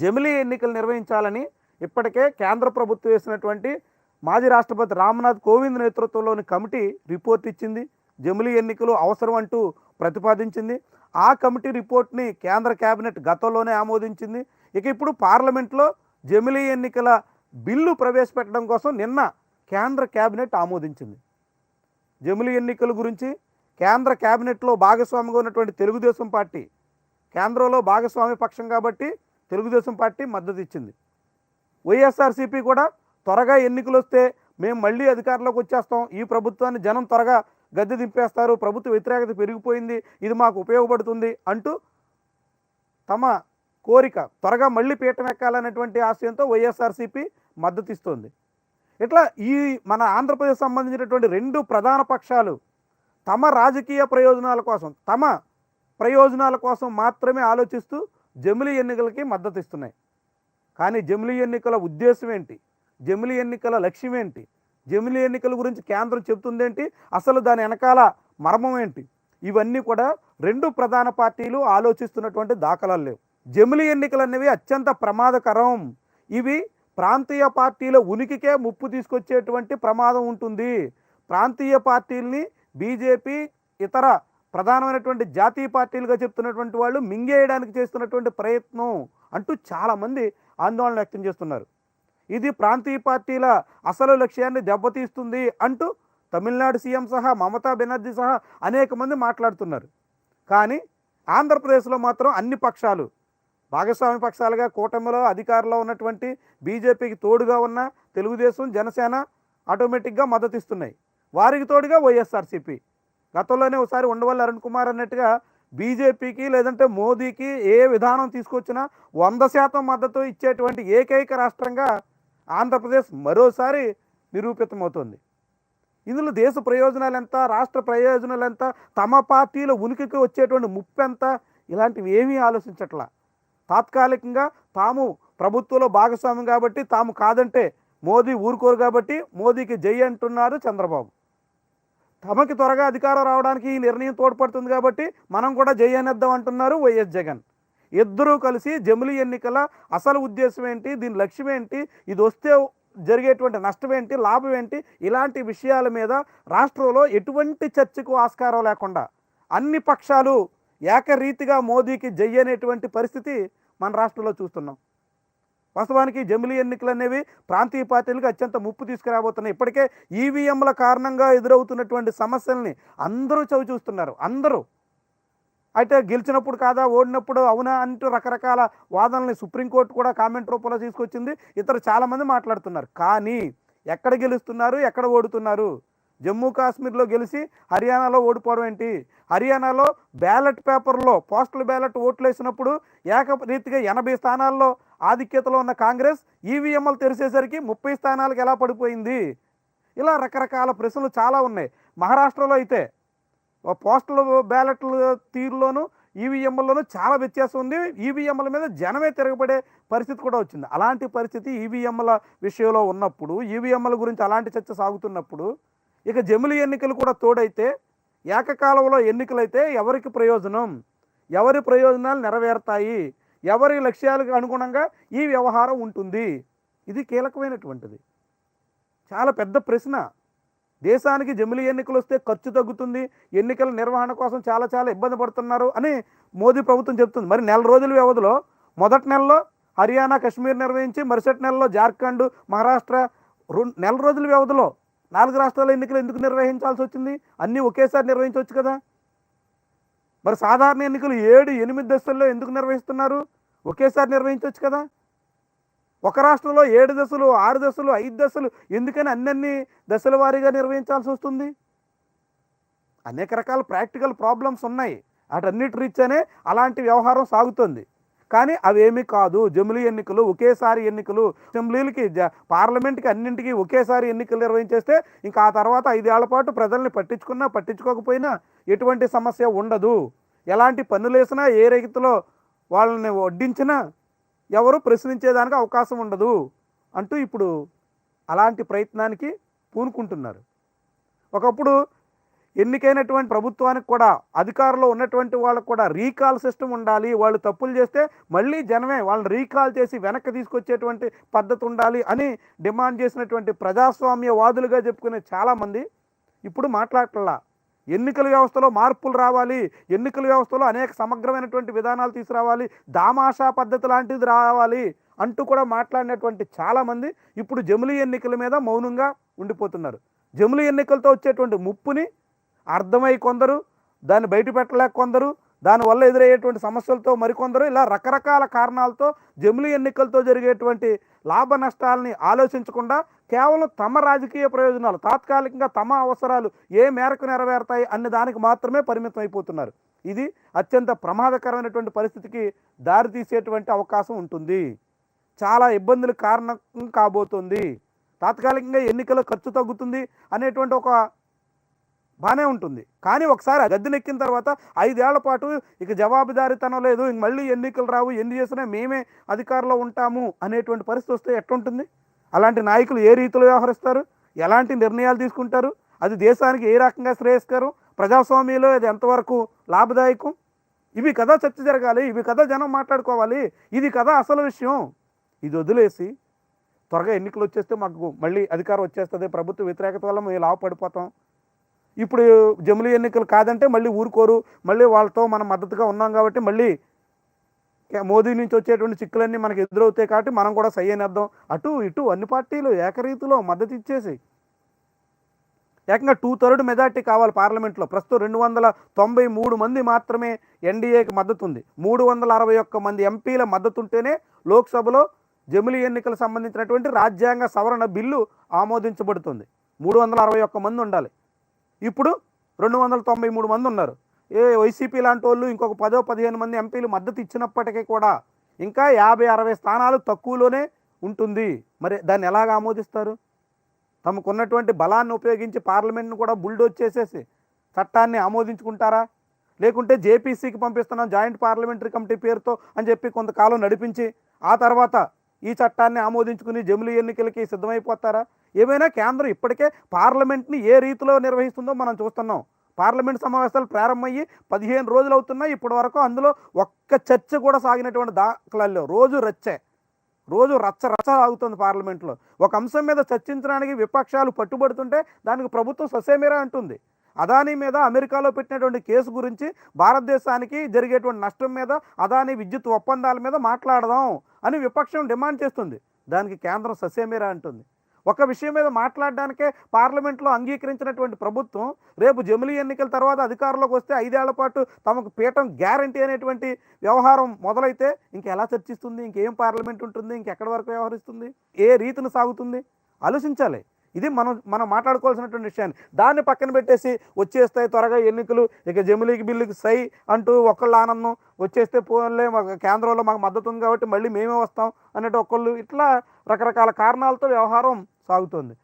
జమిలీ ఎన్నికలు నిర్వహించాలని ఇప్పటికే కేంద్ర ప్రభుత్వం వేసినటువంటి మాజీ రాష్ట్రపతి రామ్నాథ్ కోవింద్ నేతృత్వంలోని కమిటీ రిపోర్ట్ ఇచ్చింది. జమిలీ ఎన్నికలు అవసరం అంటూ ప్రతిపాదించింది. ఆ కమిటీ రిపోర్ట్ని కేంద్ర కేబినెట్ గతంలోనే ఆమోదించింది. ఇక ఇప్పుడు పార్లమెంట్లో జమిలీ ఎన్నికల బిల్లు ప్రవేశపెట్టడం కోసం నిన్న కేంద్ర కేబినెట్ ఆమోదించింది. జమిలీ ఎన్నికల గురించి కేంద్ర కేబినెట్లో భాగస్వామిగా ఉన్నటువంటి తెలుగుదేశం పార్టీ కేంద్రంలో భాగస్వామి పక్షం కాబట్టి తెలుగుదేశం పార్టీ మద్దతు ఇచ్చింది వైఎస్ఆర్సీపీ కూడా త్వరగా ఎన్నికలు వస్తే మేము మళ్ళీ అధికారంలోకి వచ్చేస్తాం. ఈ ప్రభుత్వాన్ని జనం త్వరగా గద్దె దింపేస్తారు. ప్రభుత్వ వ్యతిరేకత పెరిగిపోయింది. ఇది మాకు ఉపయోగపడుతుంది అంటూ తమ కోరిక త్వరగా మళ్ళీ పీఠం ఎక్కాలనేటువంటి ఆశయంతో వైఎస్ఆర్సీపీ మద్దతు ఇస్తుంది ఇట్లా ఈ మన ఆంధ్రప్రదేశ్ సంబంధించినటువంటి రెండు ప్రధాన పక్షాలు తమ రాజకీయ ప్రయోజనాల కోసం తమ ప్రయోజనాల కోసం మాత్రమే ఆలోచిస్తూ జమిలీ ఎన్నికలకి మద్దతు ఇస్తున్నాయి కానీ జమిలీ ఎన్నికల ఉద్దేశం ఏంటి? జమిలీ ఎన్నికల లక్ష్యం ఏంటి? జమిలీ ఎన్నికల గురించి కేంద్రం చెబుతుందేంటి? అసలు దాని వెనకాల మర్మం ఏంటి? ఇవన్నీ కూడా రెండు ప్రధాన పార్టీలు ఆలోచిస్తున్నటువంటి దాఖలాలు లేవు. జమిలీ ఎన్నికలు అనేవి అత్యంత ప్రమాదకరం. ఇవి ప్రాంతీయ పార్టీల ఉనికికే ముప్పు తీసుకొచ్చేటువంటి ప్రమాదం ఉంటుంది. ప్రాంతీయ పార్టీల్ని బీజేపీ ఇతర ప్రధానమైనటువంటి జాతీయ పార్టీలుగా చెప్తున్నటువంటి వాళ్ళు మింగేయడానికి చేస్తున్నటువంటి ప్రయత్నం అంటూ చాలామంది ఆందోళన వ్యక్తం చేస్తున్నారు. ఇది ప్రాంతీయ పార్టీల అసలు లక్ష్యాన్ని దెబ్బతీస్తుంది అంటూ తమిళనాడు సీఎం సహా మమతా బెనర్జీ సహా అనేక మంది మాట్లాడుతున్నారు. కానీ ఆంధ్రప్రదేశ్లో మాత్రం అన్ని పక్షాలు భాగస్వామి పక్షాలుగా కూటమిలో అధికారంలో ఉన్నటువంటి బీజేపీకి తోడుగా ఉన్న తెలుగుదేశం జనసేన ఆటోమేటిక్గా మద్దతు ఇస్తున్నాయి వారికి తోడుగా వైఎస్ఆర్సీపీ. గతంలోనే ఒకసారి ఉండవల్లి అరుణ్ కుమార్ అన్నట్టుగా బీజేపీకి లేదంటే మోదీకి ఏ విధానం తీసుకొచ్చినా వంద శాతం మద్దతు ఇచ్చేటువంటి ఏకైక రాష్ట్రంగా ఆంధ్రప్రదేశ్ మరోసారి నిరూపితమవుతుంది. ఇందులో దేశ ప్రయోజనాలు ఎంత రాష్ట్ర ప్రయోజనాలు ఎంత తమ పార్టీలో ఉనికికి వచ్చేటువంటి ముప్పు ఎంత ఇలాంటివి ఏమీ ఆలోచించట్లా. తాత్కాలికంగా తాము ప్రభుత్వంలో భాగస్వామ్యం కాబట్టి తాము కాదంటే మోదీ ఊరుకోరు కాబట్టి మోదీకి జై అంటున్నారు చంద్రబాబు. తమకి త్వరగా అధికారం రావడానికి ఈ నిర్ణయం తోడ్పడుతుంది కాబట్టి మనం కూడా జై అనేద్దాం అంటున్నారు వైఎస్ జగన్. ఇద్దరూ కలిసి జమిలీ ఎన్నికల అసలు ఉద్దేశం ఏంటి దీని లక్ష్యం ఏంటి ఇది వస్తే జరిగేటువంటి నష్టం ఏంటి లాభం ఏంటి ఇలాంటి విషయాల మీద రాష్ట్రంలో ఎటువంటి చర్చకు ఆస్కారం లేకుండా అన్ని పక్షాలు ఏకరీతిగా మోదీకి జై అనేటువంటి పరిస్థితి మన రాష్ట్రంలో చూస్తున్నాం. వాస్తవానికి జమిలీ ఎన్నికలు అనేవి ప్రాంతీయ పార్టీలకు అత్యంత ముప్పు తీసుకురాబోతున్నాయి. ఇప్పటికే ఈవీఎంల కారణంగా ఎదురవుతున్నటువంటి సమస్యల్ని అందరూ చవి చూస్తున్నారు. అందరూ. అయితే గెలిచినప్పుడు కాదా ఓడినప్పుడు అవునా అంటూ రకరకాల వాదనల్ని సుప్రీంకోర్టు కూడా కామెంట్ రూపంలో తీసుకొచ్చింది. ఇతరు చాలామంది మాట్లాడుతున్నారు. కానీ ఎక్కడ గెలుస్తున్నారు ఎక్కడ ఓడుతున్నారు? జమ్మూ కాశ్మీర్లో గెలిచి హర్యానాలో ఓడిపోవడం ఏంటి? హర్యానాలో బ్యాలెట్ పేపర్లో పోస్టల్ బ్యాలెట్ ఓట్లు వేసినప్పుడు ఏకరీతిగా ఎనభై స్థానాల్లో ఆధిక్యతలో ఉన్న కాంగ్రెస్ ఈవీఎంలు తెరిచేసరికి ముప్పై స్థానాలకు ఎలా పడిపోయింది? ఇలా రకరకాల ప్రశ్నలు చాలా ఉన్నాయి. మహారాష్ట్రలో అయితే పోస్టల్ బ్యాలెట్ల తీరులోను ఈవీఎంలలోనూ చాలా వ్యత్యాసం ఉంది. ఈవీఎంల మీద జనమే తిరగబడే పరిస్థితి కూడా వచ్చింది. అలాంటి పరిస్థితి ఈవీఎంల విషయంలో ఉన్నప్పుడు ఈవీఎంల గురించి అలాంటి చర్చ సాగుతున్నప్పుడు ఇక జమిలి ఎన్నికలు కూడా తోడైతే ఏకకాలంలో ఎన్నికలైతే ఎవరికి ప్రయోజనం? ఎవరి ప్రయోజనాలు నెరవేరుతాయి? ఎవరి లక్ష్యాలకు అనుగుణంగా ఈ వ్యవహారం ఉంటుంది? ఇది కీలకమైనటువంటిది. చాలా పెద్ద ప్రశ్న. దేశానికి జమిలి ఎన్నికలు వస్తే ఖర్చు తగ్గుతుంది ఎన్నికల నిర్వహణ కోసం చాలా చాలా ఇబ్బంది పడుతున్నారు అని మోదీ ప్రభుత్వం చెప్తుంది. మరి నెల రోజుల వ్యవధిలో మొదటి నెలలో హర్యానా కశ్మీర్ నిర్వహించి మరుసటి నెలలో జార్ఖండ్ మహారాష్ట్ర రెండు నెల రోజుల వ్యవధిలో నాలుగు రాష్ట్రాల ఎన్నికలు ఎందుకు నిర్వహించాల్సి వచ్చింది? అన్నీ ఒకేసారి నిర్వహించవచ్చు కదా? మరి సాధారణ ఎన్నికలు ఏడు ఎనిమిది దశల్లో ఎందుకు నిర్వహిస్తున్నారు? ఒకేసారి నిర్వహించవచ్చు కదా? ఒక రాష్ట్రంలో ఏడు దశలు ఆరు దశలు ఐదు దశలు ఎందుకని అన్నన్ని దశల వారీగా నిర్వహించాల్సి వస్తుంది? అనేక రకాల ప్రాక్టికల్ ప్రాబ్లమ్స్ ఉన్నాయి. వాటన్నిటి రీత్యానే అలాంటి వ్యవహారం సాగుతుంది. కానీ అవేమి కాదు. జమిలీ ఎన్నికలు ఒకేసారి ఎన్నికలు అసెంబ్లీలకి జ పార్లమెంట్కి అన్నింటికి ఒకేసారి ఎన్నికలు నిర్వహించేస్తే ఇంకా ఆ తర్వాత ఐదేళ్ళ పాటు ప్రజల్ని పట్టించుకున్నా పట్టించుకోకపోయినా ఎటువంటి సమస్య ఉండదు. ఎలాంటి పన్నులు వేసినా ఏ రైతులో వాళ్ళని వడ్డించినా ఎవరు ప్రశ్నించేదానికి అవకాశం ఉండదు అంటూ ఇప్పుడు అలాంటి ప్రయత్నానికి పూనుకుంటున్నారు. ఒకప్పుడు ఎన్నికైనటువంటి ప్రభుత్వానికి కూడా అధికారంలో ఉన్నటువంటి వాళ్ళకు కూడా రీకాల్ సిస్టమ్ ఉండాలి. వాళ్ళు తప్పులు చేస్తే మళ్ళీ జనమే వాళ్ళని రీకాల్ చేసి వెనక్కి తీసుకొచ్చేటువంటి పద్ధతి ఉండాలి అని డిమాండ్ చేసినటువంటి ప్రజాస్వామ్యవాదులుగా చెప్పుకునే చాలామంది ఇప్పుడు మాట్లాడటల్లా ఎన్నికల వ్యవస్థలో మార్పులు రావాలి. ఎన్నికల వ్యవస్థలో అనేక సమగ్రమైనటువంటి విధానాలు తీసుకురావాలి. దామాషా పద్ధతి లాంటిది రావాలి అంటూ కూడా మాట్లాడినటువంటి చాలామంది ఇప్పుడు జమిలీ ఎన్నికల మీద మౌనంగా ఉండిపోతున్నారు. జమిలీ ఎన్నికలతో వచ్చేటువంటి ముప్పుని అర్థమై కొందరు దాన్ని బయట పెట్టలేక కొందరు దానివల్ల ఎదురయ్యేటువంటి సమస్యలతో మరికొందరు ఇలా రకరకాల కారణాలతో జమిలి ఎన్నికలతో జరిగేటువంటి లాభ నష్టాలని ఆలోచించకుండా కేవలం తమ రాజకీయ ప్రయోజనాలు తాత్కాలికంగా తమ అవసరాలు ఏ మేరకు నెరవేరుతాయి అన్న దానికి మాత్రమే పరిమితం అయిపోతున్నారు ఇది అత్యంత ప్రమాదకరమైనటువంటి పరిస్థితికి దారితీసేటువంటి అవకాశం ఉంటుంది. చాలా ఇబ్బందులు కారణం కాబోతుంది. తాత్కాలికంగా ఎన్నికల ఖర్చు తగ్గుతుంది అనేటువంటి ఒక బాగానే ఉంటుంది. కానీ ఒకసారి గద్దెనెక్కిన తర్వాత ఐదేళ్ళ పాటు ఇక జవాబుదారీతనం లేదు. ఇంక మళ్ళీ ఎన్నికలు రావు ఎన్ని చేసినా మేమే అధికారంలో ఉంటాము అనేటువంటి పరిస్థితి వస్తే ఎట్లుంటుంది? అలాంటి నాయకులు ఏ రీతిలో వ్యవహరిస్తారు? ఎలాంటి నిర్ణయాలు తీసుకుంటారు? అది దేశానికి ఏ రకంగా శ్రేయస్కరం? ప్రజాస్వామ్యంలో అది ఎంతవరకు లాభదాయకం? ఇవి కదా చర్చ జరగాలి ఇవి కదా జనం మాట్లాడుకోవాలి ఇది కదా అసలు విషయం. ఇది వదిలేసి త్వరగా ఎన్నికలు వచ్చేస్తే మాకు మళ్ళీ అధికారం వచ్చేస్తుంది ప్రభుత్వ వ్యతిరేకత వల్ల మేము లాభపడిపోతాం ఇప్పుడు జమిలీ ఎన్నికలు కాదంటే మళ్ళీ ఊరుకోరు. మళ్ళీ వాళ్ళతో మనం మద్దతుగా ఉన్నాం కాబట్టి మళ్ళీ మోదీ నుంచి వచ్చేటువంటి చిక్కులన్నీ మనకు ఎదురవుతాయి కాబట్టి మనం కూడా సై అనేద్దాం. అటు ఇటు అన్ని పార్టీలు ఏకరీతిలో మద్దతు ఇచ్చేసి ఏకంగా టూ థర్డ్ మెజార్టీ కావాలి పార్లమెంట్లో. ప్రస్తుతం రెండు వందల తొంభై మూడు మంది మాత్రమే ఎన్డీఏకి మద్దతు ఉంది. మూడు వందల అరవై ఒక్క మంది ఎంపీల మద్దతు ఉంటేనే లోక్సభలో జమిలీ ఎన్నికలకు సంబంధించినటువంటి రాజ్యాంగ సవరణ బిల్లు ఆమోదించబడుతుంది. మూడు వందల అరవై ఒక్క మంది ఉండాలి. ఇప్పుడు రెండు వందల తొంభై మూడు మంది ఉన్నారు. ఏ వైసీపీ లాంటి వాళ్ళు ఇంకొక పదో పదిహేను మంది ఎంపీలు మద్దతు ఇచ్చినప్పటికీ కూడా ఇంకా యాభై అరవై స్థానాలు తక్కువలోనే ఉంటుంది. మరి దాన్ని ఎలాగ ఆమోదిస్తారు? తమకున్నటువంటి బలాన్ని ఉపయోగించి పార్లమెంట్ను కూడా బుల్డోజ్ చేసేసి చట్టాన్ని ఆమోదించుకుంటారా? లేకుంటే జేపీసీకి పంపిస్తున్నాం జాయింట్ పార్లమెంటరీ కమిటీ పేరుతో అని చెప్పి కొంతకాలం నడిపించి ఆ తర్వాత ఈ చట్టాన్ని ఆమోదించుకుని జమిలీ ఎన్నికలకి సిద్ధమైపోతారా? ఏమైనా కేంద్రం ఇప్పటికే పార్లమెంట్ని ఏ రీతిలో నిర్వహిస్తుందో మనం చూస్తున్నాం. పార్లమెంట్ సమావేశాలు ప్రారంభమయ్యి పదిహేను రోజులు అవుతున్నాయి. ఇప్పటి వరకు అందులో ఒక్క చర్చ కూడా సాగినటువంటి దాఖలాల్లో రోజు రచ్చే. రోజు రచ్చ రచ్చ సాగుతుంది పార్లమెంట్లో. ఒక అంశం మీద చర్చించడానికి విపక్షాలు పట్టుబడుతుంటే దానికి ప్రభుత్వం ససేమిరా అంటుంది. అదానీ మీద అమెరికాలో పెట్టినటువంటి కేసు గురించి భారతదేశానికి జరిగేటువంటి నష్టం మీద అదానీ విద్యుత్ ఒప్పందాల మీద మాట్లాడదాం అని విపక్షం డిమాండ్ చేస్తుంది. దానికి కేంద్రం ససేమిరా అంటుంది. ఒక విషయం మీద మాట్లాడడానికే పార్లమెంట్లో అంగీకరించినటువంటి ప్రభుత్వం రేపు జమిలీ ఎన్నికల తర్వాత అధికారంలోకి వస్తే ఐదేళ్ళ పాటు తమకు పీఠం గ్యారంటీ అనేటువంటి వ్యవహారం మొదలైతే ఇంకెలా చర్చిస్తుంది? ఇంకేం పార్లమెంట్ ఉంటుంది? ఇంకెక్కడి వరకు వ్యవహరిస్తుంది? ఏ రీతిని సాగుతుంది? ఆలోచించాలి. ఇది మనం మనం మాట్లాడుకోవాల్సినటువంటి విషయాన్ని. దాన్ని పక్కన పెట్టేసి వచ్చేస్తాయి త్వరగా ఎన్నికలు ఇక జమిలీకి బిల్లుకి సై అంటూ ఒకళ్ళు ఆనందం వచ్చేస్తే పోలే మాకు కేంద్రంలో మాకు మద్దతు ఉంది కాబట్టి మళ్ళీ మేమే వస్తాం అన్నట్టు ఒకళ్ళు ఇట్లా రకరకాల కారణాలతో వ్యవహారం సాగుతుంది.